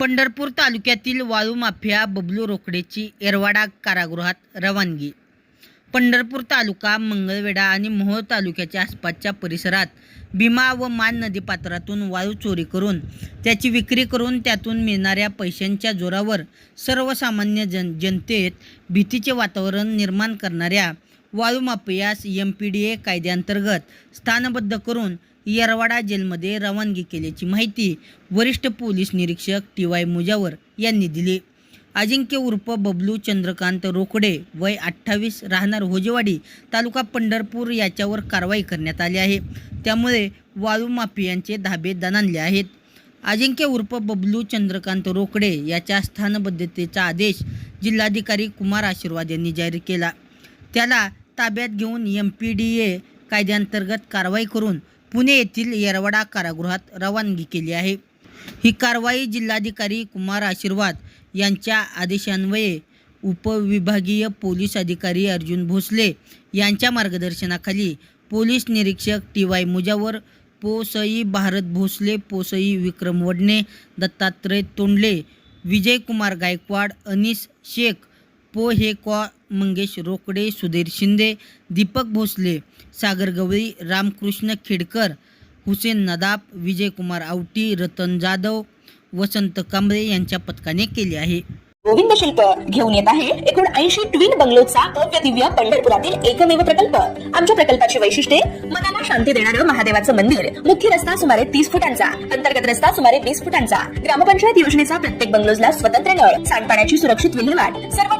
पंढरपूर तालुक्यातील वाळू माफिया बबलू रोकडेची येरवाडा कारागृहात रवानगी. पंढरपूर तालुका मंगळवेढा आणि मोहोळ तालुक्याच्या आसपासच्या परिसरात भीमा व मान नदीपात्रातून वाळू चोरी करून त्याची विक्री करून त्यातून मिळणाऱ्या पैशांच्या जोरावर सर्वसामान्य जन जनतेत भीतीचे वातावरण निर्माण करणाऱ्या वाळूमाफियास एम पी डी ए कायद्याअंतर्गत स्थानबद्ध करून येरवाडा जेलमध्ये रवानगी केल्याची माहिती वरिष्ठ पोलीस निरीक्षक टी वाय मुजावर यांनी दिली. अजिंक्य उर्फ बबलू चंद्रकांत रोकडे वय अठ्ठावीस राहणार होजेवाडी तालुका पंढरपूर याच्यावर कारवाई करण्यात आली आहे. त्यामुळे वाळू माफियांचे धाबे दणाणले आहेत. अजिंक्य उर्फ बबलू चंद्रकांत रोकडे याच्या स्थानबद्धतेचा आदेश जिल्हाधिकारी कुमार आशीर्वाद यांनी जाहीर केला. त्याला ताब्यात घेऊन एम पी डी ए कायद्यांतर्गत कारवाई करून पुणे येथील येरवाडा कारागृहात रवानगी केली आहे. ही कारवाई जिल्हाधिकारी कुमार आशीर्वाद यांच्या आदेशान्वये उपविभागीय पोलीस अधिकारी अर्जुन भोसले यांच्या मार्गदर्शनाखाली पोलीस निरीक्षक टी वाय मुजावर पोसई भारत भोसले पोसई विक्रम वडणे दत्तात्रय तोंडले विजयकुमार गायकवाड अनिस शेख पो हे कॉ मंगेश रोकडे सुधीर शिंदे दीपक भोसले सागर गवळी रामकृष्ण खेडकर हुसेन नदाब विजयकुमार आवटी रतन जाधव वसंत कांबळे यांच्या पथकाने केले आहे. गोविंद शिल्प घेऊन येत आहे. एकूण ऐंशी ट्विन बंगलोचा भव्य दिव्य पंढरपुरातील एकमेव प्रकल्प. आमच्या प्रकल्पाची वैशिष्ट्ये मनाला शांती देणारं महादेवाचं मंदिर. मुख्य रस्ता सुमारे तीस फुटांचा. अंतर्गत रस्ता सुमारे वीस फुटांचा. ग्रामपंचायत योजनेचा प्रत्येक बंगलोजला स्वतंत्र नळ सांडपाण्याची सुरक्षित विल्हेवाट. सर्व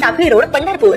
टाकळी रोड पंढरपूर